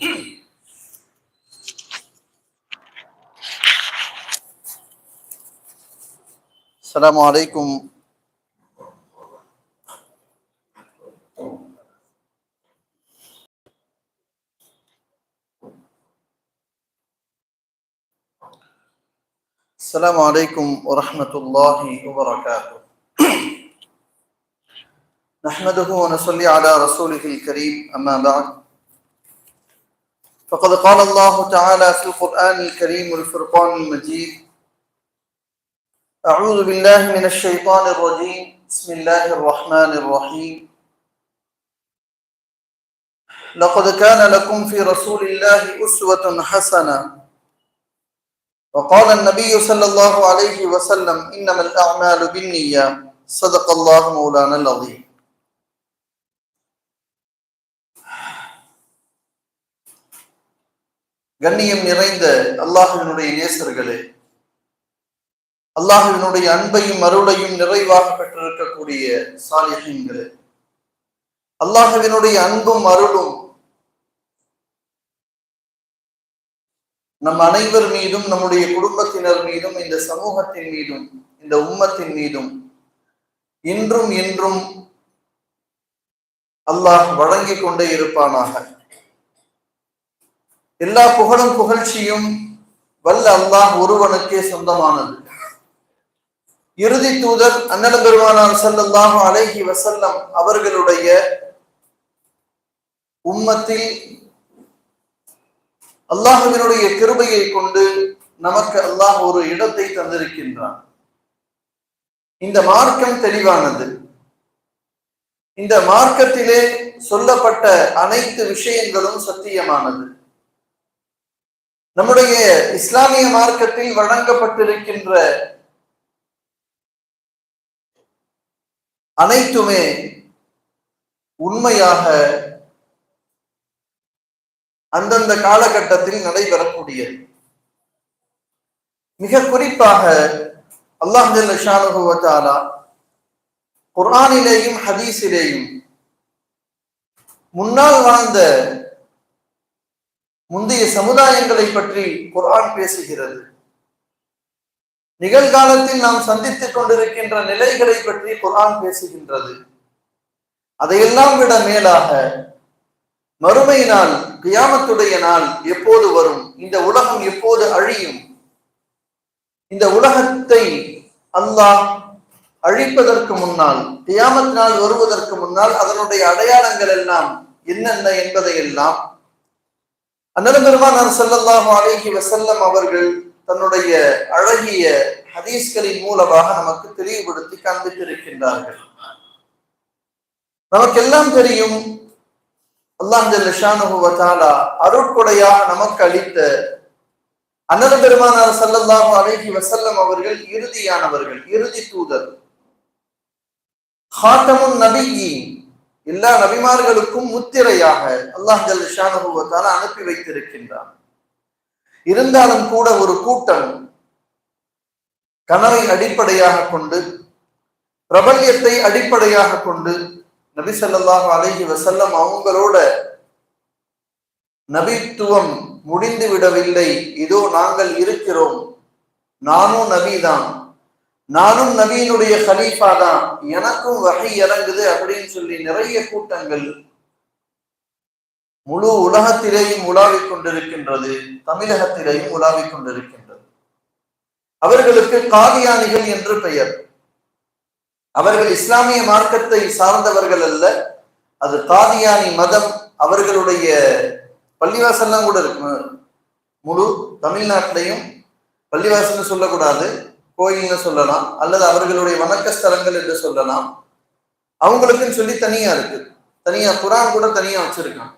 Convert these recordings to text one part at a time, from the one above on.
السلام عليكم. السلام عليكم ورحمة الله وبركاته. نحمده ونصلي على رسوله الكريم أما بعد. فقد قال الله تعالى في القرآن الكريم والفرقان المجيد أعوذ بالله من الشيطان الرجيم. بسم الله الرحمن الرحيم. لقد كان لكم في رسول الله أسوة حسنة. وقال النبي صلى الله عليه وسلم إنما الأعمال بالنية. صدق الله مولانا العظيم. கண்ணியம் நிறைந்த அல்லாஹுவினுடைய நேசர்களே அல்லாஹுவினுடைய அன்பையும் அருளையும் நிறைவாக பெற்றிருக்கக்கூடிய சாலிஹீன்களே அல்லாஹுவினுடைய அன்பும் அருளும் நம் அனைவர் மீதும் நம்முடைய குடும்பத்தினர் மீதும் இந்த சமூகத்தின் மீதும் இந்த உம்மத்தின் மீதும் இன்றும் என்றும் அல்லாஹ் வழங்கிக் கொண்டே இருப்பானாக. எல்லா புகழும் புகழ்ச்சியும் வல்ல அல்லாஹ் ஒருவனுக்கே சொந்தமானது. இறுதி தூதர் அண்ணல பெருமானார் ஸல்லல்லாஹு அலைஹி வசல்லம் அவர்களுடைய உம்மத்தில் அல்லாஹுவினுடைய கிருபையை கொண்டு நமக்கு அல்லாஹ் ஒரு இடத்தை தந்திருக்கின்றான். இந்த மார்க்கம் தெளிவானது. இந்த மார்க்கத்திலே சொல்லப்பட்ட அனைத்து விஷயங்களும் சத்தியமானது. நம்முடைய இஸ்லாமிய மார்க்கத்தில் வழங்கப்பட்டிருக்கின்ற அனைத்துமே உண்மையாக அந்தந்த காலகட்டத்தில் நடைபெறக்கூடியது. மிக குறிப்பாக அல்லாஹ் ஷானுகுவத்தாலா குர்ஆனிலேயும் ஹதீஸிலேயும் முன்னால் வாழ்ந்த முந்தைய சமுதாயங்களை பற்றி குர்ஆன் பேசுகிறது. நிகழ்காலத்தில் நாம் சந்தித்துக் கொண்டிருக்கின்ற நிலைகளை பற்றி குர்ஆன் பேசுகின்றது. அதையெல்லாம் விட மேலாக மறுமை நாள் கியாமத்துடைய நாள் எப்போது வரும்? இந்த உலகம் எப்போது அழியும்? இந்த உலகத்தை அல்லாஹ் அழிப்பதற்கு முன்னால் கியாமத் நாள் வருவதற்கு முன்னால் அதனுடைய அடையாளங்கள் எல்லாம் என்னென்ன என்பதை எல்லாம் அண்ணன் பெருமானார் ஸல்லல்லாஹு அலைஹி வசல்லம் அவர்கள் தன்னுடைய அழகிய ஹதீஸ்களின் மூலமாக நமக்கு தெளிவுபடுத்தி காண்பித்திருக்கின்றார்கள். நமக்கெல்லாம் தெரியும் அல்லாஹ் அருட்கொடையாக நமக்கு அளித்த அண்ணன் பெருமானார் ஸல்லல்லாஹு அலைஹி வசல்லம் அவர்கள் இறுதியானவர்கள் இறுதி தூதர். ஹாட்டமுன் நபியி எல்லா நபிமார்களுக்கும் முத்திரையாக அல்லாஹ் ஜல் ஷானுபவத்தால அனுப்பி வைத்திருக்கின்றான். இருந்தாலும் கூட ஒரு கூட்டம் கனவை அடிப்படையாக கொண்டு பிரபல்யத்தை அடிப்படையாக கொண்டு நபி சொல்லாஹ் அலஹி வசல்லம் அவங்களோட நபித்துவம் முடிந்து விடவில்லை இதோ நாங்கள் இருக்கிறோம். நானும் நபிதான். நானும் நபியினுடைய ஹலீஃபா தான். எனக்கும் வகை இறங்குது அப்படின்னு சொல்லி நிறைய கூட்டங்கள் முழு உலகத்திலேயும் உலாவிக் கொண்டிருக்கின்றது. தமிழகத்திலேயும் உலாவிக் கொண்டிருக்கின்றது. அவர்களுக்கு காதியானிகள் என்று பெயர். அவர்கள் இஸ்லாமிய மார்க்கத்தை சார்ந்தவர்கள் அல்ல. அது காதியானி மதம். அவர்களுடைய பள்ளிவாசல்லாம் கூட இருக்கு. முழு தமிழ்நாட்டிலையும் பள்ளிவாசல்னு சொல்லக்கூடாது. கோயில்னு சொல்லலாம் அல்லது அவர்களுடைய வணக்க ஸ்தலங்கள் என்று சொல்லலாம். அவங்களுக்குன்னு சொல்லி தனியா இருக்கு. தனியா குரான் கூட தனியா வச்சிருக்கான்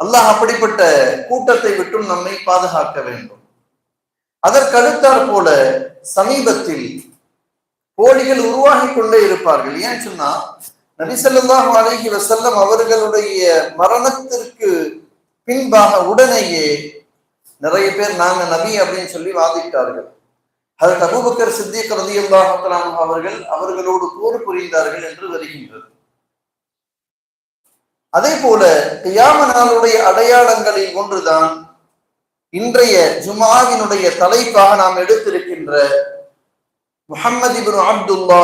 அல்லாஹ் அப்படிப்பட்ட கூட்டத்தை விட்டும் நம்மை பாதுகாக்க வேண்டும். அதற்கடுத்தாற் போல சமீபத்தில் போலிகள் உருவாகி கொண்டே இருப்பார்கள். ஏன் சொன்னா நபிசல்லாஹு அலைஹி வசல்லம் அவர்களுடைய மரணத்திற்கு பின்பாக உடனேயே நிறைய பேர் நாங்க நபி அப்படின்னு சொல்லி வாதிட்டார்கள். அது அபூபக்கர் சித்திக் ரதியுல்லாஹலாம் அவர்கள் அவர்களோடு போர் புரிந்தார்கள் என்று வருகின்றது. அதே போல தியாம நாளுடைய அடையாளங்களில் ஒன்றுதான் இன்றைய ஜுமாவினுடைய தலைப்பாக நாம் எடுத்திருக்கின்ற முஹம்மது இப்னு அப்துல்லா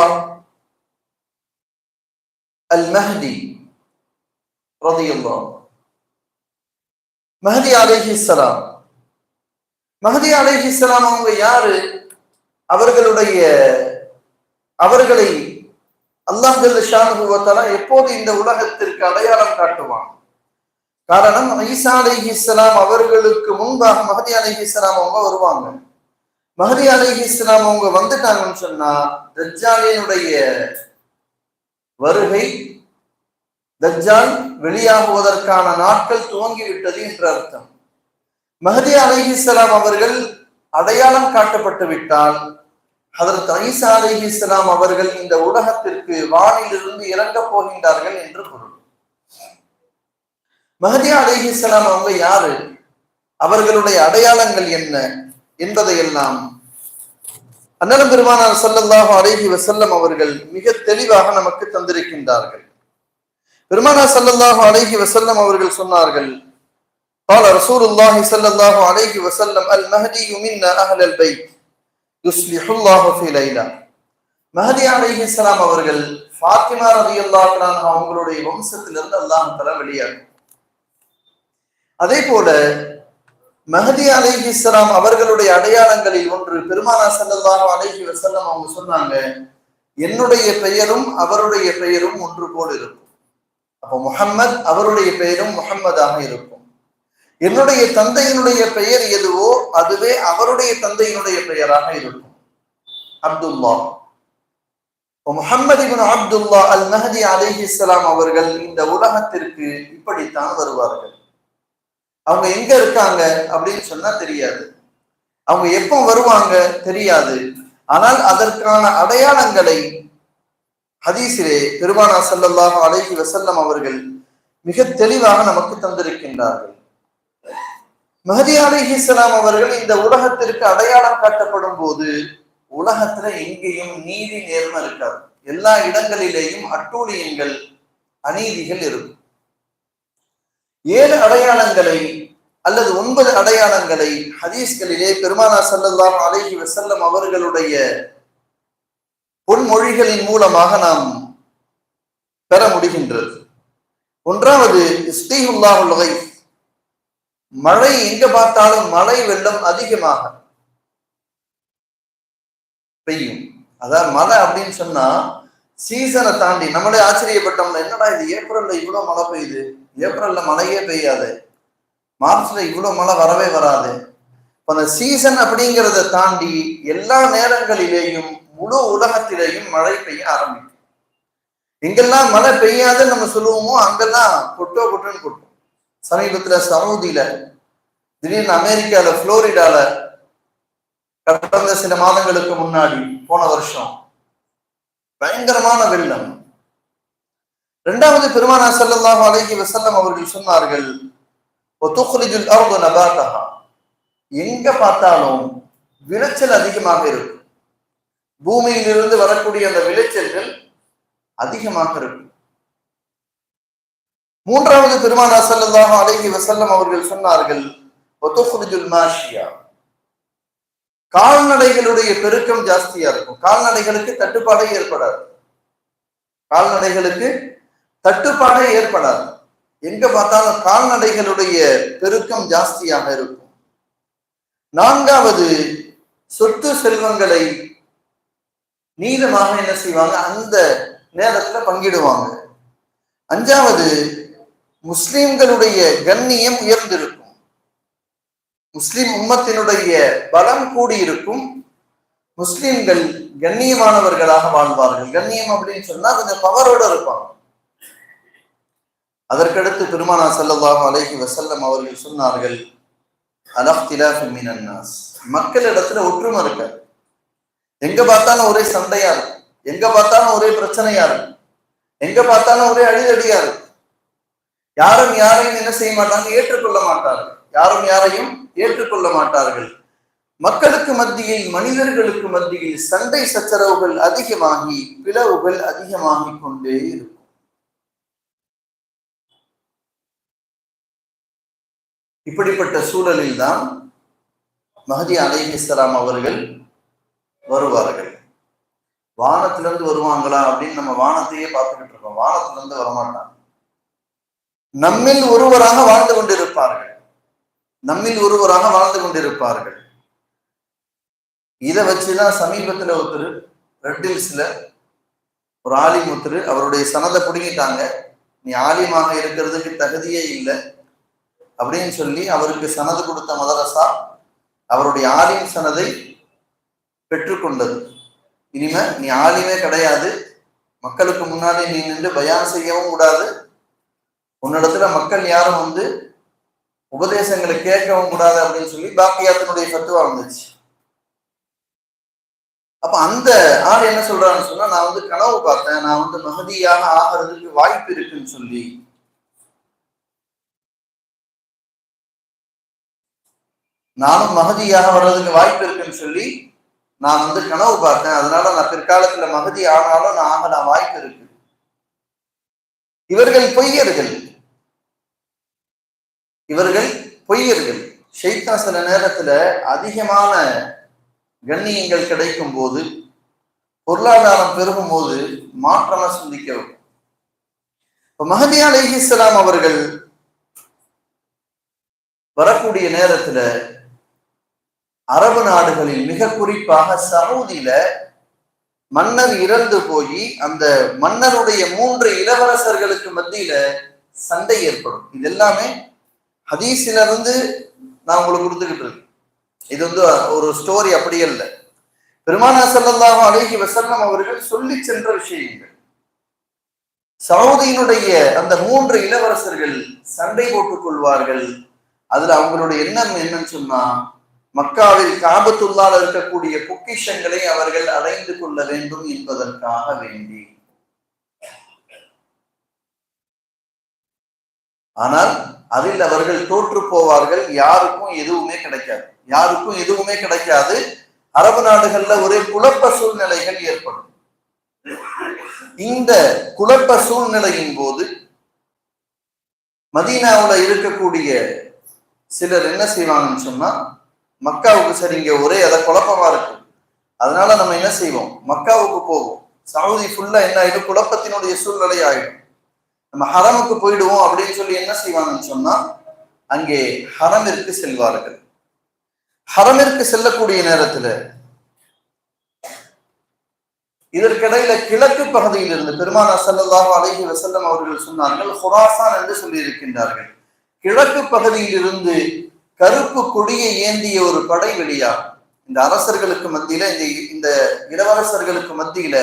அல் மஹதி ரதியல்லாஹு மஹதி அலைஹிஸ்ஸலாம் மஹதி அலைஹிஸ்ஸலாம் அவங்க யாரு? அவர்களுடைய அவர்களை அல்லாஹ் ஷானுவத்தாலா எப்போது இந்த உலகத்திற்கு அடையாளம் காட்டுவான்? காரணம் ஈசா அலைஹிஸ்ஸலாம் அவர்களுக்கு முன்பாக மஹதி இஸ்லாம் அவங்க வருவாங்க. மஹதி அலைஹிஸ்ஸலாம் அவங்க வந்துட்டாங்கன்னு சொன்னா தஜ்ஜாலினுடைய வருகை தஜ்ஜால் வெளியாகுவதற்கான நாட்கள் துவங்கிவிட்டது என்று அர்த்தம். மஹதி அலைஹிஸ்ஸலாம் அவர்கள் அடையாளம் காட்டப்பட்டு விட்டால் அதற்கு ஐசா அலைஹிஸ்ஸலாம் அவர்கள் இந்த உலகத்திற்கு வானிலிருந்து இறங்கப் போகின்றார்கள் என்று பொருள் மஹதி அலைஹிஸ்ஸலாம் அவங்க யாரு அவர்களுடைய அடையாளங்கள் என்ன என்பதையெல்லாம் அண்ணலம் பெருமானார் ஸல்லல்லாஹு அலைஹி வஸல்லம் அவர்கள் மிக தெளிவாக நமக்கு தந்திருக்கின்றார்கள் பெருமானார் ஸல்லல்லாஹு அலைஹி வஸல்லம் அவர்கள் சொன்னார்கள் قال رسول الله صلى الله عليه وسلم المهدي منا أهل البيت மஹதி அலி இஸ்லாம் அவர்கள் ஃபாத்திமா ரதி அல்லாஹான் அவங்களுடைய வம்சத்திலிருந்து அல்லாஹ் தர வெளியாகும் அதே போல மஹதி அலி இஸ்லாம் அவர்களுடைய அடையாளங்களில் ஒன்று பெருமானா சல்லாஹ் அலஹி வசல்லம் அவங்க சொன்னாங்க என்னுடைய பெயரும் அவருடைய பெயரும் ஒன்று போல் இருக்கும். அப்போ முகம்மது அவருடைய பெயரும் முகம்மதாக இருக்கும் என்னுடைய தந்தையினுடைய பெயர் எதுவோ அதுவே அவருடைய தந்தையினுடைய பெயராக இருக்கும். Abdullah. Muhammad Ibn Abdullah Al Mahdi அலிஹிஸ்லாம் அவர்கள் இந்த உலகத்திற்கு இப்படித்தான் வருவார்கள். அவங்க எங்க இருக்காங்க அப்படின்னு சொன்னா தெரியாது. அவங்க எப்போ வருவாங்க தெரியாது. ஆனால் அதற்கான அடையாளங்களை ஹதீசிலே பெருமானா ஸல்லல்லாஹு அலஹி வசல்லம் அவர்கள் மிக தெளிவாக நமக்கு தந்திருக்கின்றார்கள். மஹதி அலிஹிஸ்லாம் அவர்கள் இந்த உலகத்திற்கு அடையாளம் காட்டப்படும் போது உலகத்துல எங்கேயும் நீதி நேர்மை இருக்காது. எல்லா இடங்களிலேயும் அட்டூழியங்கள் அநீதிகள் இருக்கும். ஏழு அடையாளங்களை அல்லது ஒன்பது அடையாளங்களை ஹதீஸ்களிலே பெருமானா ஸல்லல்லாஹு அலஹி வசல்லம் அவர்களுடைய பொன்மொழிகளின் மூலமாக நாம் பெற முடிகின்றது. ஒன்றாவது இஸ்தீஹுல்லாஹுல் மழை எங்க பார்த்தாலும் மழை வெள்ளம் அதிகமாக பெய்யும். அதான் மழை அப்படின்னு சொன்னா சீசனை தாண்டி நம்மளே ஆச்சரியப்பட்டோம்னா என்னடா இது ஏப்ரல்ல இவ்வளவு மழை பெய்யுது? ஏப்ரல்ல மழையே பெய்யாது. மார்ச்ல இவ்வளவு மழை வரவே வராது. அந்த சீசன் அப்படிங்கிறத தாண்டி எல்லா நேரங்களிலேயும் முழு உலகத்திலேயும் மழை பெய்ய ஆரம்பிக்கும். எங்கெல்லாம் மழை பெய்யாதுன்னு நம்ம சொல்லுவோமோ அங்கெல்லாம் கொட்டோ கொட்டோன்னு கொட்டும். சமீபத்துல சவுதியில திடீர்னு அமெரிக்கால புளோரிடால கடந்த சில மாதங்களுக்கு முன்னாடி போன வருஷம் பயங்கரமான வெள்ளம். இரண்டாவது பெருமானா செல்லல்லாம் அழகி வசல்லம் அவர்கள் சொன்னார்கள் அவங்க அர்து எங்க பார்த்தாலும் விளைச்சல் அதிகமாக இருக்கும். பூமியிலிருந்து வரக்கூடிய அந்த விளைச்சல்கள் அதிகமாக இருக்கும். மூன்றாவது பெருமானா ஸல்லல்லாஹு அலைஹி வசல்லம் அவர்கள் சொன்னார்கள் மாஷியா. கால்நடைகளுடைய பெருக்கம் ஜாஸ்தியா இருக்கும். கால்நடைகளுக்கு தட்டுப்பாடே ஏற்படாது. கால்நடைகளுக்கு தட்டுப்பாடே ஏற்படாது. எங்க பார்த்தாலும் கால்நடைகளுடைய பெருக்கம் ஜாஸ்தியாக இருக்கும். நான்காவது சொத்து செல்வங்களை நீளமாக என்ன செய்வாங்க? அந்த நேரத்துல பங்கிடுவாங்க. அஞ்சாவது முஸ்லிம்களுடைய கண்ணியம் உயர்ந்திருக்கும். முஸ்லிம் உம்மத்தினுடைய பலம் கூடியிருக்கும். முஸ்லிம்கள் கண்ணியமானவர்களாக வாழ்வார்கள். கண்ணியம் அப்படின்னு சொன்னா கொஞ்சம் பவரோட இருப்பாங்க. அதற்கடுத்து பெருமானா செல்லதாக அழகி வசல்லம் அவர்கள் சொன்னார்கள் அலஃப்திலாஃபு மினன் மக்களிடத்துல ஒற்றுமை இருக்க. எங்க பார்த்தாலும் ஒரே சண்டையா இருக்கும் எங்க பார்த்தாலும் ஒரே பிரச்சனையா இருக்கும் எங்க பார்த்தாலும் ஒரே அடிதடியா இருக்கும் யாரும் யாரையும் என்ன செய்ய மாட்டாங்க? ஏற்றுக்கொள்ள மாட்டார்கள். யாரும் யாரையும் ஏற்றுக்கொள்ள மாட்டார்கள். மக்களுக்கு மத்தியில் மனிதர்களுக்கு மத்தியில் சண்டை சச்சரவுகள் அதிகமாகி பிளவுகள் அதிகமாகிக் கொண்டே இருக்கும். இப்படிப்பட்ட சூழலில் தான் மஹதி அலைஹிஸ்லாம் அவர்கள் வருவார்கள். வானத்திலிருந்து வருவாங்களா அப்படின்னு நம்ம வானத்தையே பார்த்துக்கிட்டு இருக்கோம். வானத்துல இருந்து வரமாட்டாங்க. நம்மில் ஒருவராக வாழ்ந்து கொண்டிருப்பார்கள். நம்மில் ஒருவராக வாழ்ந்து கொண்டிருப்பார்கள். இதை வச்சுதான் சமீபத்துல ஒருத்தர் ரெட்டில்ஸ்ல ஒரு ஆலிம் ஒருத்தர் அவருடைய சனதை பிடுங்கிட்டாங்க. நீ ஆலிமாக இருக்கிறதுக்கு தகுதியே இல்லை அப்படின்னு சொல்லி அவருக்கு சனது கொடுத்த மதரசா அவருடைய ஆலிம் சனதை பெற்றுக்கொண்டது. இனிமே நீ ஆலிமே கிடையாது. மக்களுக்கு முன்னாடி நீ நின்று பயான் செய்யவும் கூடாது. உன்னிடத்துல மக்கள் யாரும் வந்து உபதேசங்களை கேட்கவும் கூடாது அப்படின்னு சொல்லி பாக்கியாத்தினுடைய சத்துவா வந்துச்சு அப்ப அந்த ஆள் என்ன சொல்றான்னு சொன்னா நான் வந்து கனவு பார்த்தேன் நான் வந்து மகதியாக ஆகிறதுக்கு வாய்ப்பு இருக்குன்னு சொல்லி. நானும் மகதியாக வர்றதுக்கு வாய்ப்பு இருக்குன்னு சொல்லி நான் வந்து கனவு பார்த்தேன். அதனால நான் பிற்காலத்துல மகதி ஆனாலும் நான் ஆக நான் வாய்ப்பு இருக்கு. இவர்கள் பொய்யர்கள். இவர்கள் பொய்யர்கள். ஷைத்தா சில நேரத்துல அதிகமான கண்ணியங்கள் கிடைக்கும் போது பொருளாதாரம் பெருகும் போது மாற்றமா சிந்திக்க வைக்கும். இப்ப மஹதி அலிஹிஸ்லாம் அவர்கள் வரக்கூடிய நேரத்துல அரபு நாடுகளில் மிக குறிப்பாக சவுதியில மன்னர் இறந்து போய் அந்த மன்னருடைய மூன்று இளவரசர்களுக்கு மத்தியில சண்டை ஏற்படும். இது எல்லாமே ஹதீஸில இருந்து நான் உங்களுக்கு கொடுத்துக்கிட்டு இருக்கேன் இது வந்து ஒரு ஸ்டோரி அப்படியே இல்லை. பெருமானா செல்லல்லாஹும் அழகி வசல்லம் அவர்கள் சொல்லி சென்ற விஷயங்கள். சவுதியினுடைய அந்த மூன்று இளவரசர்கள் சண்டை போட்டுக் கொள்வார்கள். அதுல அவங்களுடைய எண்ணம் என்னன்னு சொன்னா மக்காவில் காபத்துள்ளால் இருக்கக்கூடிய பொக்கிஷங்களை அவர்கள் அடைந்து கொள்ள வேண்டும் என்பதற்காக வேண்டி. ஆனால் அதில் அவர்கள் தோற்று போவார்கள் யாருக்கும் எதுவுமே கிடைக்காது. யாருக்கும் எதுவுமே கிடைக்காது. அரபு நாடுகள்ல ஒரே குழப்ப சூழ்நிலைகள் ஏற்படும். இந்த குழப்ப சூழ்நிலையின் போது மதீனாவுல இருக்கக்கூடிய சிலர் என்ன செய்வாங்கன்னு சொன்னா மக்காவுக்கு சரிங்க ஒரே அதை குழப்பமா இருக்கு. அதனால நம்ம என்ன செய்வோம்? மக்காவுக்கு போவோம். சவுதி ஃபுல்லா என்ன ஆயிடும்? குழப்பத்தினுடைய சூழ்நிலை ஆயிடும். நம்ம ஹரமுக்கு போயிடுவோம் அப்படின்னு சொல்லி என்ன செய்வாங்கன்னு சொன்னா அங்கே ஹரமிற்கு செல்வார்கள். ஹரமிற்கு செல்லக்கூடிய நேரத்துல இதற்கிடையில கிழக்கு பகுதியில் இருந்து பெருமான செல்லதாக அலைஹி வசல்லம் அவர்கள் சொன்னார்கள் ஹுராசான் என்று சொல்லி இருக்கின்றார்கள் கிழக்கு பகுதியில் இருந்து கருப்பு கொடியை ஏந்திய ஒரு படை வெளியாகும் இந்த அரசர்களுக்கு மத்தியில இந்த இந்த இளவரசர்களுக்கு மத்தியில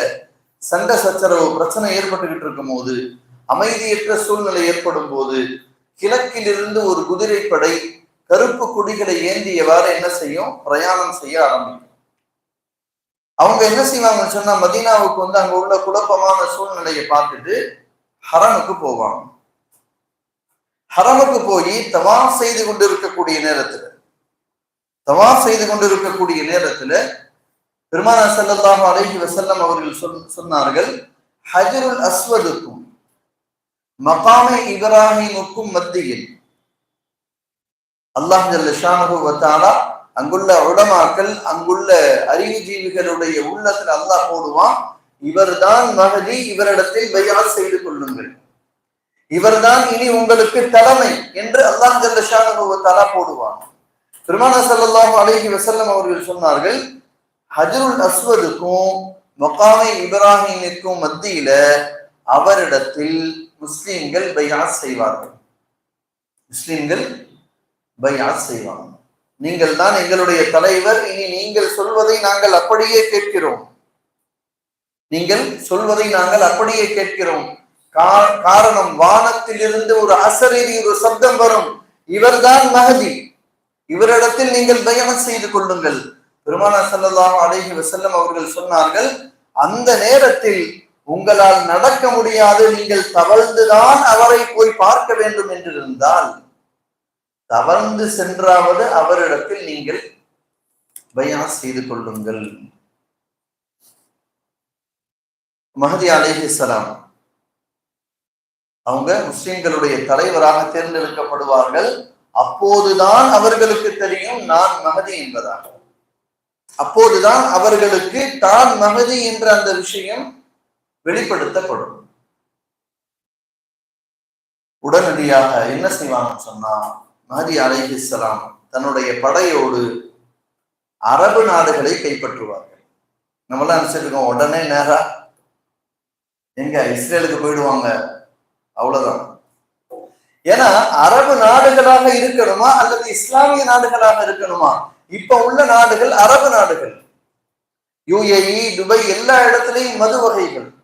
சண்டை சச்சரவு பிரச்சனை ஏற்பட்டுக்கிட்டு இருக்கும் போது அமைதியற்ற சூழ்நிலை ஏற்படும் போது கிழக்கிலிருந்து ஒரு குதிரைப்படை கருப்பு கொடிகளை ஏந்தியவாறு என்ன செய்யும்? பிரயாணம் செய்ய ஆரம்பிக்கும். அவங்க என்ன செய்வாங்கன்னு சொன்னா மதீனாவுக்கு வந்து அங்க உள்ள குழப்பமான சூழ்நிலையை பார்த்துட்டு ஹரனுக்கு போவாங்க. ஹரமுக்கு போய் தவா செய்து கொண்டிருக்கக்கூடிய நேரத்துல தவா செய்து கொண்டிருக்கக்கூடிய நேரத்துல பெருமான சல்லல்லாஹு அலைஹி வசல்லம் அவர்கள் சொன்னார்கள் ஹஜருல் அஸ்வதுக்கும் மகாம இப்ராஹிமுக்கும் மத்தியில். அல்லாஹ் வத்தாலா அங்குள்ள உடமாக்கள் அங்குள்ள அறிவுஜீவிகளுடைய உள்ளத்தில் அல்லாஹ் போடுவான் இவர்தான் மகதி இவரிடத்தில் பையால் செய்து கொள்ளுங்கள். இவர்தான் இனி உங்களுக்கு தலைமை என்று அல்லாஹ் ஜல்லஷானு போடுவான். பெருமானா சல்லாஹு அலஹி வசல்லம் அவர்கள் சொன்னார்கள் ஹஜருல் அஸ்வதுக்கும் மொகாமே இப்ராஹிமிற்கும் மத்தியில அவரிடத்தில் முஸ்லீம்கள் பையாஸ் செய்வார்கள். முஸ்லீம்கள் பையாஸ் செய்வாங்க நீங்கள் தான் எங்களுடைய தலைவர் இனி நீங்கள் சொல்வதை நாங்கள் அப்படியே கேட்கிறோம். நீங்கள் சொல்வதை நாங்கள் அப்படியே கேட்கிறோம். காரணம் வானத்திலிருந்து ஒரு அசரீதி ஒரு சப்தம் வரும். இவர்தான் மகதி இவரிடத்தில் நீங்கள் பயணம் செய்து கொள்ளுங்கள். பெருமானா சல்லாஹ் அலேஹி வசல்லம் அவர்கள் சொன்னார்கள் அந்த நேரத்தில் உங்களால் நடக்க முடியாது. நீங்கள் தவழ்ந்துதான் அவரை போய் பார்க்க வேண்டும் என்றிருந்தால் தவழ்ந்து சென்றாவது அவரிடத்தில் நீங்கள் பயணம் செய்து கொள்ளுங்கள். மஹதி அலேஹிசலாம் அவங்க முஸ்லிம்களுடைய தலைவராக தேர்ந்தெடுக்கப்படுவார்கள். அப்போதுதான் அவர்களுக்கு தெரியும் நான் மகதி என்பதாக. அப்போதுதான் அவர்களுக்கு தான் மகதி என்ற அந்த விஷயம் வெளிப்படுத்தப்படும். உடனடியாக என்ன செய்வாங்கன்னு சொன்னா மஹதி அலைஹிஸ்லாம் தன்னுடைய படையோடு அரபு நாடுகளை கைப்பற்றுவார்கள். நம்மளாம் நினைச்சிருக்கோம் உடனே நேரா எங்க இஸ்ரேலுக்கு போயிடுவாங்க. அவ்வளவுதான். ஏன்னா அரபு நாடுகளாக இருக்கணுமா அல்லது இஸ்லாமிய நாடுகளாக இருக்கணுமா? இப்ப உள்ள நாடுகள் அரபு நாடுகள். யுஏஇ துபை எல்லா இடத்துலயும் மது வகைகள்.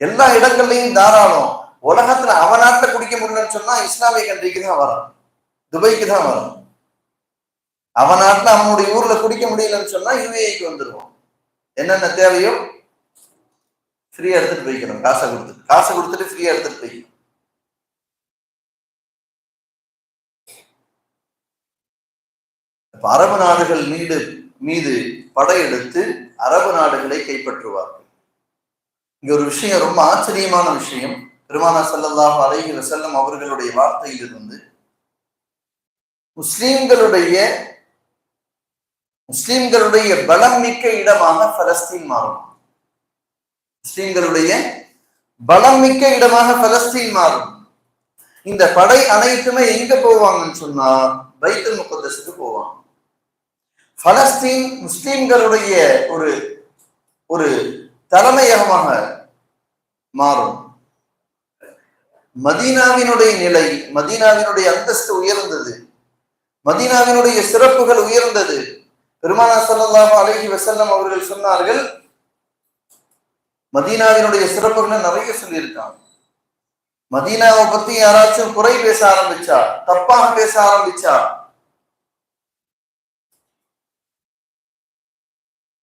எல்லா இடங்கள்லையும் தாராளம். உலகத்துல அவன் நாட்டுல குடிக்க முடியலன்னு சொன்னா இஸ்லாமிய கண்ட்ரிக்கு தான் வரும். துபைக்கு தான் வரும். அவன் நாட்டுல அவனுடைய ஊர்ல குடிக்க முடியலன்னு சொன்னா யூஏக்கு வந்துருவோம். என்னென்ன தேவையோ ஃப்ரீயா எடுத்துட்டு போய்க்கணும். காசை கொடுத்துட்டு. காசை கொடுத்துட்டு ஃப்ரீயா எடுத்துட்டு போய்க்கணும் அரபு நாடுகள் மீது மீது படையெடுத்து அரபு நாடுகளை கைப்பற்றுவார்கள். இங்க ஒரு விஷயம் ரொம்ப ஆச்சரியமான விஷயம். பெருமானா ஸல்லல்லாஹு அலைஹி செல்லும் அவர்களுடைய வார்த்தையிலிருந்து முஸ்லிம்களுடைய முஸ்லிம்களுடைய பலம் மிக்க இடமாக பலஸ்தீன் மாறும். முஸ்லிம்களுடைய பலம் மிக்க இடமாக பலஸ்தீன் மாறும். இந்த படை அனைத்துமே எங்க போவாங்கன்னு சொன்னா பைத்துல் முகத்தஸுக்கு போவாங்க. பலஸ்தீன் முஸ்லிம்களுடைய ஒரு ஒரு தலைமையகமாக மாறும். மதீனாவினுடைய நிலை மதீனாவினுடைய அந்தஸ்து உயர்ந்தது. மதீனாவினுடைய சிறப்புகள் உயர்ந்தது. பெருமானா ஸல்லல்லாஹு அழகி வசல்லம் அவர்கள் சொன்னார்கள் மதீனாவினுடைய சிறப்புகளை நிறைய சொல்லியிருக்காங்க. மதீனாவை பத்தி யாராச்சும் குறை பேச ஆரம்பிச்சா தப்பாக பேச ஆரம்பிச்சா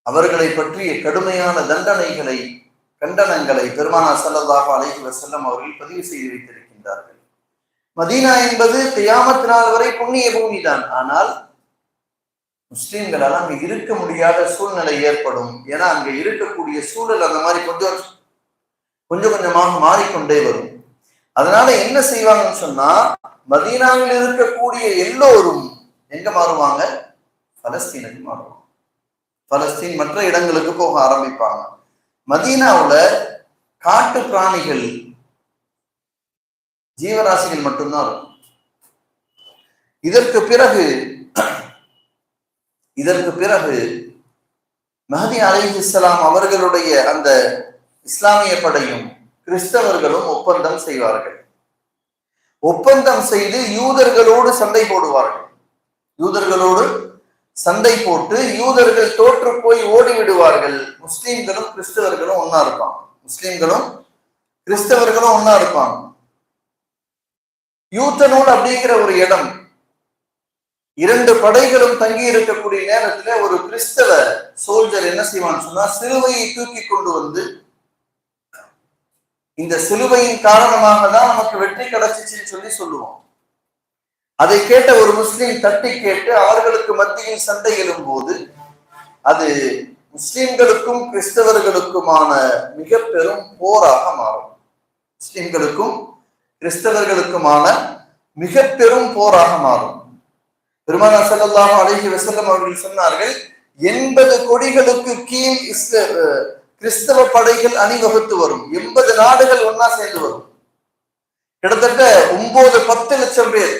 அவர்களை பற்றிய கடுமையான தண்டனைகளை கண்டனங்களை பெருமானா ஸல்லல்லாஹு அலைஹி வஸல்லம் அவர்கள் பதிவு செய்து வைத்திருக்கின்றார்கள். மதீனா என்பது தியாமத் நாள் வரை புண்ணிய பூமி தான். ஆனால் முஸ்லீம்களால் அங்கு இருக்க முடியாத சூழ்நிலை ஏற்படும். ஏன்னா அங்க இருக்கக்கூடிய சூழல் அந்த மாதிரி கொஞ்சம் கொஞ்சம் கொஞ்சமாக மாறிக்கொண்டே வரும். அதனால என்ன செய்வாங்கன்னு சொன்னா மதீனாவில் இருக்கக்கூடிய எல்லோரும் எங்க மாறுவாங்க? பலஸ்தீனுக்கு மாறுவாங்க. பலஸ்தீன் மற்ற இடங்களுக்கு போக ஆரம்பிப்பாங்க. மதீனாவுல காட்டு பிராணிகள் ஜீவராசிகள் மட்டும்தான் இருக்கும். இதற்கு பிறகு இதற்கு பிறகு மஹதி அலி இஸ்லாம் அவர்களுடைய அந்த இஸ்லாமிய படையும் கிறிஸ்தவர்களும் ஒப்பந்தம் செய்வார்கள். ஒப்பந்தம் செய்து யூதர்களோடு சண்டை போடுவார்கள். யூதர்களோடு சண்டை போட்டு யூதர்கள் தோற்று போய் ஓடி விடுவார்கள் முஸ்லீம்களும் கிறிஸ்தவர்களும் ஒன்னா இருப்பாங்க. முஸ்லீம்களும் கிறிஸ்தவர்களும் ஒன்னா இருப்பாங்க. யூத்தனூல் அப்படிங்கிற ஒரு இடம். இரண்டு படைகளும் தங்கி இருக்கக்கூடிய நேரத்துல ஒரு கிறிஸ்தவ சோல்ஜர் என்ன செய்வான்னு சொன்னா சிலுவையை தூக்கி கொண்டு வந்து இந்த சிலுவையின் காரணமாக தான் நமக்கு வெற்றி கிடைச்சிச்சுன்னு சொல்லி சொல்லுவோம் அதை கேட்ட ஒரு முஸ்லீம் தட்டி கேட்டு அவர்களுக்கு மத்தியில் சண்டை எழும்போது அது முஸ்லிம்களுக்கும் கிறிஸ்தவர்களுக்குமான மிக பெரும் போராக மாறும். முஸ்லிம்களுக்கும் கிறிஸ்தவர்களுக்குமான மிக பெரும் போராக மாறும். பெருமானா ஸல்லல்லாஹு அழகி வஸல்லம் அவர்கள் சொன்னார்கள் எண்பது கொடிகளுக்கு கீழ் இஸ்ல கிறிஸ்தவ படைகள் அணிவகுத்து வரும். எண்பது நாடுகள் ஒன்னா சேர்ந்து வரும். கிட்டத்தட்ட ஒன்பது பத்து லட்சம் பேர்.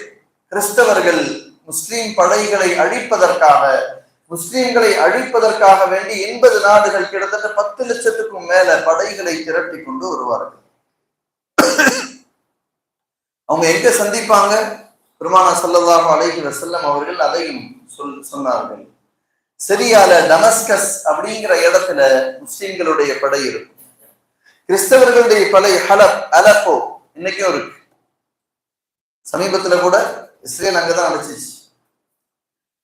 கிறிஸ்தவர்கள் முஸ்லிம் படைகளை அழிப்பதற்காக முஸ்லிம்களை அழிப்பதற்காக வேண்டி எண்பது நாடுகள் கிட்டத்தட்ட பத்து லட்சத்துக்கும் மேல படைகளை திரட்டி கொண்டு வருவார்கள். அவங்க எங்க சந்திப்பாங்க? பெருமானா சொல்லதாக அலைஹி செல்லம் அவர்கள் அதையும் சொல் சொன்னார்கள். சிரியால டமஸ்கஸ் அப்படிங்கிற இடத்துல முஸ்லிம்களுடைய படை இருக்கும். கிறிஸ்தவர்களுடைய படை ஹலப் அலப்போ இன்னைக்கும் இருக்கு. சமீபத்துல கூட இஸ்ரேல் அங்கதான் அழைச்சிச்சு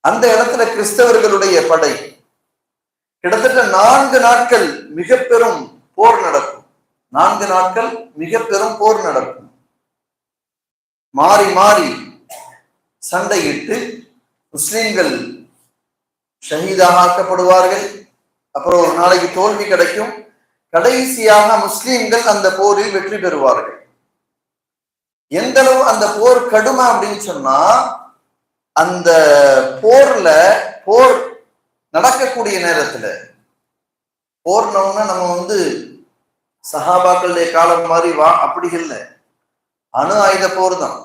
அந்த இடத்துல கிறிஸ்தவர்களுடைய படை கிட்டத்தட்ட நான்கு நாட்கள் மிக பெரும் போர் நடக்கும். நான்கு நாட்கள் மிக பெரும் போர் நடக்கும். மாறி மாறி சண்டையிட்டு முஸ்லிம்கள் ஷஹீதாக ஆக்கப்படுவார்கள். அப்புறம் ஒரு நாளைக்கு தோல்வி கிடைக்கும். கடைசியாக முஸ்லிம்கள் அந்த போரில் வெற்றி பெறுவார்கள். எந்த அளவு அந்த போர் கடுமை அப்படின்னு சொன்னா அந்த போர்ல போர் நடக்கக்கூடிய நேரத்துல போர்னோம்னா நம்ம வந்து சஹாபாக்களுடைய காலம் மாதிரி வா அப்படி இல்லை. அணு ஆயுத போர் தான்.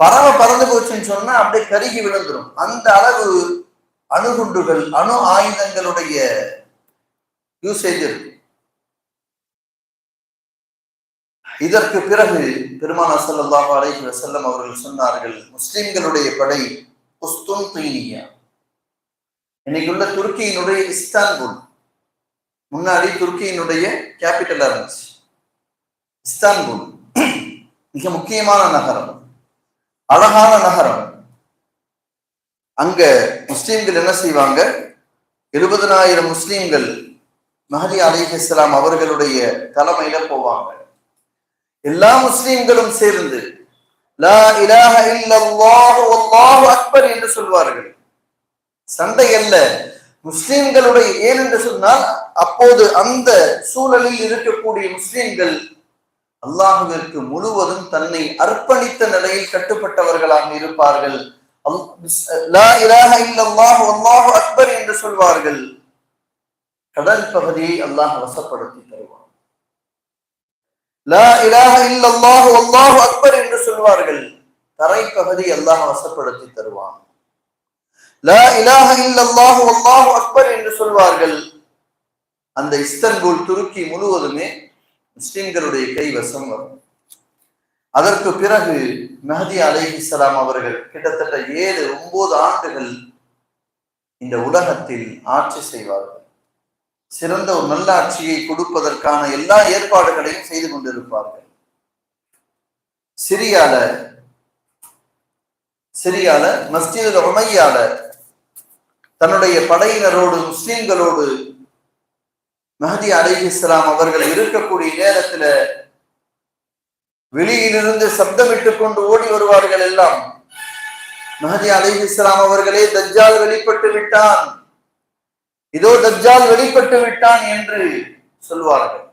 பறவை பறந்து போச்சுன்னு சொன்னா அப்படியே கருகி விழுந்துடும் அந்த அளவு அணுகுண்டுகள் அணு ஆயுதங்களுடைய யூசேஜ் இருக்கு. இதற்கு பிறகு பெருமானா சல்லாஹ் அலைஹி வசல்லம் அவர்கள் சொன்னார்கள் முஸ்லிம்களுடைய படை உஸ்துன் தீனியா. இன்னைக்குள்ள துருக்கியினுடைய இஸ்தான்புல். முன்னாடி துருக்கியினுடைய கேபிட்டலா இருந்துச்சு. இஸ்தான்புல். மிக முக்கியமான நகரம். அழகான நகரம். அங்க முஸ்லீம்கள் என்ன செய்வாங்க? எழுபதனாயிரம் முஸ்லீம்கள் மஹதி அலிஹ் இஸ்லாம் அவர்களுடைய தலைமையில போவாங்க. எல்லா முஸ்லீம்களும் சேர்ந்து லா இலாஹ இல்லல்லாஹு வல்லாஹு அக்பர் என்று சொல்வார்கள். சண்டை அல்ல. முஸ்லிம்களுடைய ஏன் என்று சொன்னால் அப்போது அந்த சூழலில் இருக்கக்கூடிய முஸ்லிம்கள் அல்லாஹுவிற்கு முழுவதும் தன்னை அர்ப்பணித்த நிலையில் கட்டுப்பட்டவர்களாக இருப்பார்கள். அக்பர் என்று சொல்வார்கள். கடல் பகுதியை அல்லாஹ் வசப்படுத்தி தருவார் லா இலாஹ இல்லல்லாஹு வல்லாஹு அக்பர் என்று சொல்வார்கள். தரைப்பகுதி அல்லாஹ் வசப்படுத்தி தருவான். லா இலாஹ இல்லல்லாஹு வல்லாஹு அக்பர் என்று சொல்வார்கள். அந்த இஸ்தன்புல் துருக்கி முழுவதுமே முஸ்லிம்களுடைய கைவசம் வரும். அதற்கு பிறகு மெஹதி அலைஹிஸ்ஸலாம் அவர்கள் கிட்டத்தட்ட ஏழு ஒன்பது ஆண்டுகள் இந்த உலகத்தில் ஆட்சி செய்வார்கள். சிறந்த ஒரு நல்லாட்சியை கொடுப்பதற்கான எல்லா ஏற்பாடுகளையும் செய்து கொண்டிருப்பார்கள். சிரியால சிரியால மஸ்ஜித் உமையால தன்னுடைய படையினரோடு முஸ்லிம்களோடு மஹதி அலி இஸ்லாம் அவர்கள் இருக்கக்கூடிய நேரத்துல வெளியிலிருந்து சப்தமிட்டுக் கொண்டு ஓடி வருவார்கள் எல்லாம். மஹதி அலி இஸ்லாம் அவர்களே தஜ்ஜால் வெளிப்பட்டு விட்டான். இதோ தஜ்ஜால் வெளிப்பட்டு விட்டான் என்று சொல்வார்கள்.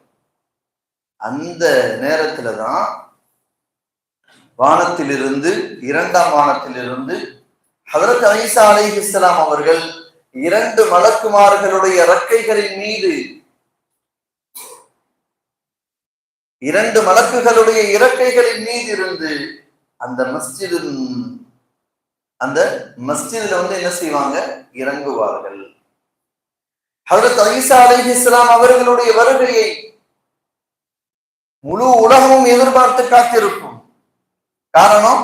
அந்த நேரத்துல தான் வானத்திலிருந்து இரண்டாம் வானத்திலிருந்து ஹதரத் ஐசா அலைஹி இஸ்லாம் அவர்கள் இரண்டு மலக்குமார்களுடைய இறக்கைகளின் மீது இரண்டு மலக்குகளுடைய இறக்கைகளின் மீது இருந்து அந்த மஸ்ஜிதின் அந்த மஸ்ஜிதுல வந்து என்ன செய்வாங்க? இறங்குவார்கள். ஹசரத் ஐசா அலி இஸ்லாம் அவர்களுடைய வருகையை முழு உலகமும் எதிர்பார்த்து காத்திருக்கும். காரணம்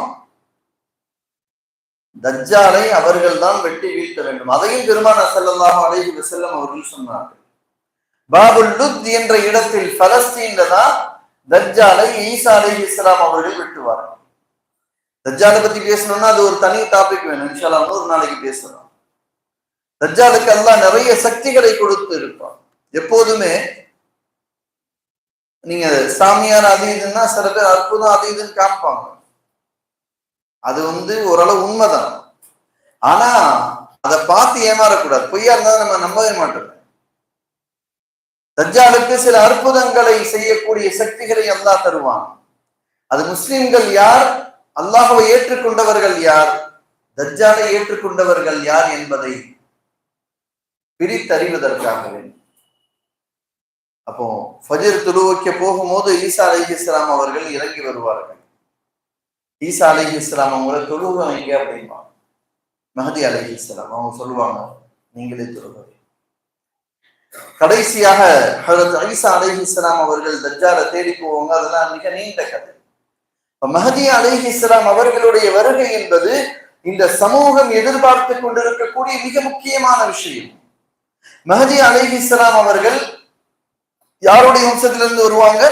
தஜ்ஜாலை அவர்கள் தான் வெட்டி வீழ்த்த வேண்டும். அதையும் பெருமான செல்லமாக அலைஹி செல்லம் அவர்கள் சொன்னார்கள். பாபுல் லுத் என்ற இடத்தில் பலஸ்தீன்ல தான் தஜ்ஜாலை ஈசா அலி இஸ்லாம் அவர்கள் வெட்டுவார்கள். தஜ்ஜாலை பத்தி பேசணும்னா அது ஒரு தனி டாபிக் வேணும். இன்ஷாலாம் ஒரு நாளைக்கு பேசலாம். தஜ்ஜாலுக்கு அல்லாஹ் நிறைய சக்திகளை கொடுத்து இருப்பான். எப்போதுமே நீங்க சாமியார் அது இதுன்னா சில பேர் அற்புதம் அது இதுன்னு காமிப்பாங்க. அது வந்து ஓரளவு உண்மைதான். ஆனா அதை பார்த்து ஏமாறக்கூடாது. பொய்யா இருந்தா நம்ம நம்பவே மாட்டோம். தஜ்ஜாலுக்கு சில அற்புதங்களை செய்யக்கூடிய சக்திகளை அல்லாஹ் தருவான். அது முஸ்லிம்கள் யார்? அல்லாஹ்வை ஏற்றுக்கொண்டவர்கள் யார்? தஜ்ஜாலை ஏற்றுக்கொண்டவர்கள் யார் என்பதை பிரித்தறிவதற்காக வேண்டும். அப்போ ஃபஜர் துருவைக்க போகும்போது ஈசா அலைஹி இஸ்லாம் அவர்கள் இறங்கி வருவார்கள். ஈசா அலைஹி இஸ்லாம் அவங்கள தொழுக வைங்க அப்படின்பா. மஹதி அலைஹி இஸ்லாம் அவங்க சொல்லுவாங்க நீங்களே தொழுக. கடைசியாக ஹஜரத் ஈசா அலைஹி இஸ்லாம் அவர்கள் தஜால தேடி போவாங்க அதெல்லாம் மிக நீண்ட கதை. இப்ப மஹதி அலைஹி இஸ்லாம் அவர்களுடைய வருகை என்பது இந்த சமூகம் எதிர்பார்த்து கொண்டிருக்கக்கூடிய மிக முக்கியமான விஷயம். மஹதி அலைஹி இஸ்லாம் அவர்கள் யாருடைய வம்சத்திலிருந்து வருவாங்க?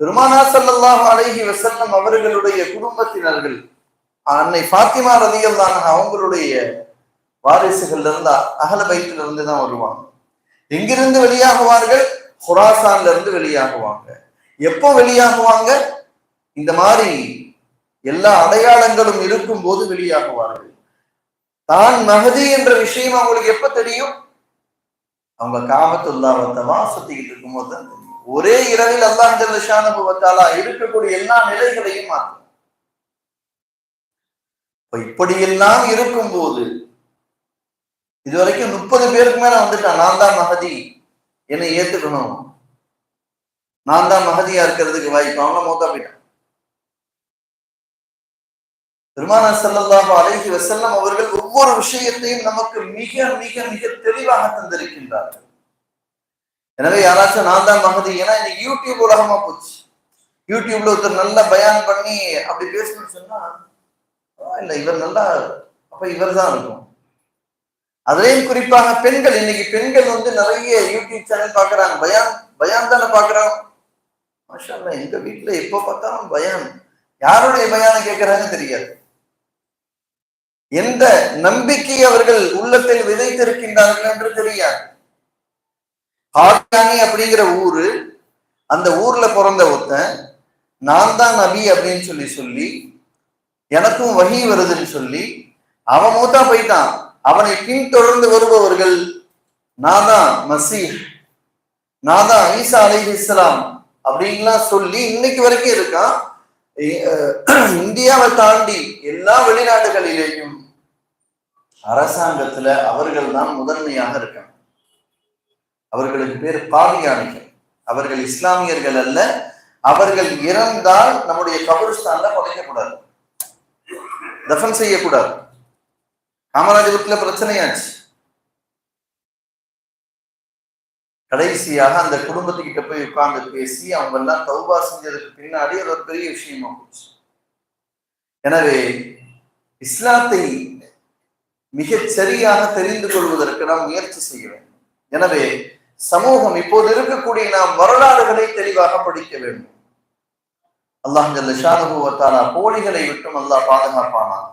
பெருமானா சல்லாஹ் அலைஹி வசல்லம் அவர்களுடைய குடும்பத்தினர்கள். அன்னை ஃபாத்திமா ரலியல்லாஹு அவங்களுடைய வாரிசுகள்ல இருந்து அகல பைத்துல இருந்து தான் வருவாங்க. எங்கிருந்து வெளியாகுவார்கள்? ஹுராசான்ல இருந்து வெளியாகுவாங்க. எப்போ வெளியாகுவாங்க? இந்த மாதிரி எல்லா அடையாளங்களும் இருக்கும் போது வெளியாகுவார்கள். தான் மகதி என்ற விஷயம் அவங்களுக்கு எப்ப தெரியும்? அவங்க காமத்துல்லாவத்தை சுத்திக்கிட்டு இருக்கும்போது தான் தெரியும் ஒரே இரவில் அல்லாஹ் ஜல்லஷானுபவத்தாலா இருக்கக்கூடிய எல்லா நிலைகளையும் மாற்றும். இப்ப இப்படியெல்லாம் இருக்கும்போது இது வரைக்கும் முப்பது பேருக்கு மேல வந்துட்டான். நான் தான் மகதி என்னை ஏத்துக்கணும். நான் தான் மகதியா இருக்கிறதுக்கு வாய்ப்பு. அவன மோக்கா போயிட்டான். பெருமானா ஸல்லல்லாஹு அழகி வசல்லம் அவர்கள் ஒவ்வொரு விஷயத்தையும் நமக்கு மிக மிக மிக தெளிவாக தந்திருக்கின்றார்கள். எனவே யாராச்சும் நான் தான் மகதி ஏன்னா இன்னைக்கு யூடியூப் உலகமா போச்சு. யூடியூப்ல ஒருத்தர் நல்லா பயான் பண்ணி அப்படி பேசணும்னு சொன்னா இல்ல இவர் நல்லா அப்ப இவர் தான் இருக்கும். அதுலயும் குறிப்பாக பெண்கள் இன்னைக்கு பெண்கள் வந்து நிறைய யூடியூப் சேனல் பாக்குறாங்க பயான் பயான் தானே பாக்குறோம் மாஷா எங்க வீட்டுல எப்ப பார்த்தாலும் பயான். யாருடைய பயானை கேட்கறாங்கன்னு தெரியாது. எந்த நம்பிக்கை அவர்கள் உள்ளத்தில் விதைத்திருக்கின்றார்கள் என்று தெரியாது. ஹாரியானி அப்படிங்கிற ஊரு அந்த ஊர்ல பிறந்த ஒருத்தன் நான் தான் நபி அப்படின்னு சொல்லி சொல்லி எனக்கும் வகி வருதுன்னு சொல்லி அவன் மூத்தா போயிட்டான். அவனை பின்தொடர்ந்து வருபவர்கள் நான் தான் மசீஹ். நான் தான் ஈசா அலி இஸ்லாம் அப்படின்லாம் சொல்லி இன்னைக்கு வரைக்கும் இருக்கான். இந்தியாவை தாண்டி எல்லா வெளிநாடுகளிலேயும் அரசாங்கத்துல அவர்கள் தான் முதன்மையாக இருக்காங்க அவர்களுக்கு பேர் பாவியானிகள் அவர்கள் இஸ்லாமியர்கள் அல்ல அவர்கள் இறந்தால் நம்முடைய கபருஸ்தான்ல புதைக்கக்கூடாது. தஃபன் செய்யக்கூடாது. காமராஜபுரத்துல பிரச்சனையாச்சு. கடைசியாக அந்த குடும்பத்துக்கிட்ட போய் உட்கார்ந்து பேசி அவங்க எல்லாம் தௌபா செஞ்சதுக்கு பின்னாடி அது ஒரு பெரிய விஷயமா போச்சு. எனவே இஸ்லாத்தை மிகச் சரியாக தெரிந்து கொள்வதற்கு நாம் முயற்சி செய்ய வேண்டும். எனவே சமூகம் இப்போது இருக்கக்கூடிய நாம் வரலாறுகளை தெளிவாக படிக்க வேண்டும். அல்லாஹ் ஜல்ல போலிகளை விட்டும் அல்லாஹ் பாதுகாப்பானான்.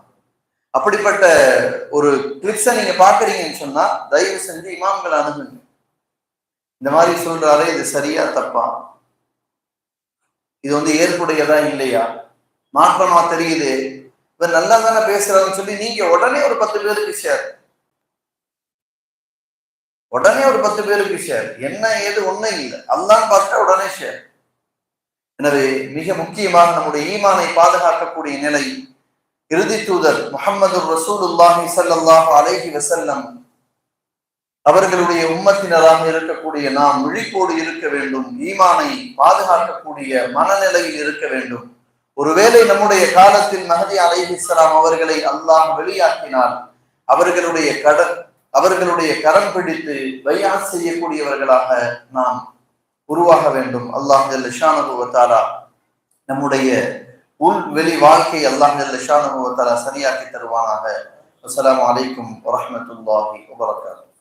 அப்படிப்பட்ட ஒரு கிளிப்ஸை நீங்க பாக்குறீங்கன்னு சொன்னா தயவு செஞ்சு இமாம்கள் அணுகுங்க. இந்த மாதிரி சொல்றாரு இது சரியா தப்பா? இது வந்து ஏற்புடையதா இல்லையா? மாற்றமா தெரியுது? இவர் நல்லா தானே பேசுறாருன்னு சொல்லி நீங்க உடனே ஒரு பத்து பேருக்கு ஷேர் உடனே ஒரு பத்து பேருக்கு ஷேர் என்ன ஏது ஒண்ணும் இல்லை. அல்லான்னு பார்த்தா உடனே ஷேர் எனவே மிக முக்கியமாக நம்முடைய ஈமானை பாதுகாக்கக்கூடிய நிலை இறுதி தூதர் முகமது ரசூலுல்லாஹி ஸல்லல்லாஹு அலைஹி வசல்லம் அவர்களுடைய உம்மத்தினராக இருக்கக்கூடிய நாம் விழிப்போடு இருக்க வேண்டும். ஈமானை பாதுகாக்கக்கூடிய மனநிலையில் இருக்க வேண்டும். ஒருவேளை நம்முடைய காலத்தில் மஹதி அலைஹிஸ்லாம் அவர்களை அல்லாஹ் வெளியாக்கினால் அவர்களுடைய கடன் அவர்களுடைய கரம் பிடித்து பையா செய்யக்கூடியவர்களாக நாம் உருவாக வேண்டும். அல்லாஹ் லிஷானுபவத்தாரா நம்முடைய உள் வெளி வாழ்க்கை அல்லாஹ் லிஷானுபவத்தாரா சரியாக்கி தருவானாக. அஸ்லாம் அலைக்கும் வரமத்துல்லாஹி வபரகாத்து